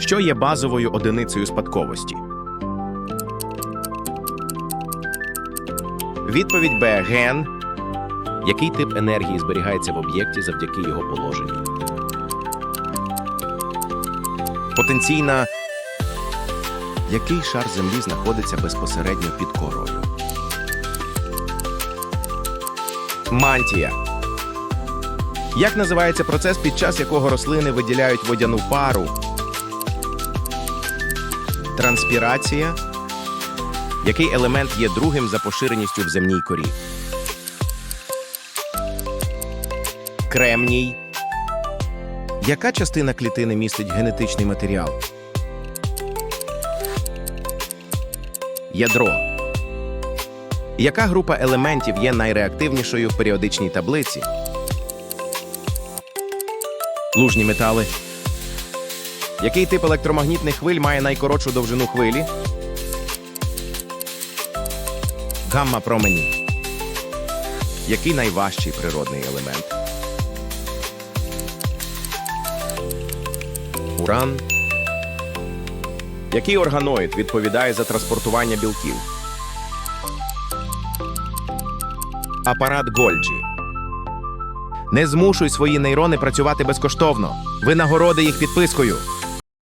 Що є базовою одиницею спадковості? Відповідь Б. Ген. Який тип енергії зберігається в об'єкті завдяки його положенню? Потенційна. Який шар Землі знаходиться безпосередньо під корою? Мантія. Як називається процес, під час якого рослини виділяють водяну пару? Транспірація. Який елемент є другим за поширеністю в земній корі? Кремній. Яка частина клітини містить генетичний матеріал? Ядро. Яка група елементів є найреактивнішою в періодичній таблиці? Лужні метали. Який тип електромагнітних хвиль має найкоротшу довжину хвилі? Гамма промені. Який найважчий природний елемент? Уран. Який органоїд відповідає за транспортування білків? Апарат Гольджі. Не змушуй свої нейрони працювати безкоштовно. Винагороди їх підпискою.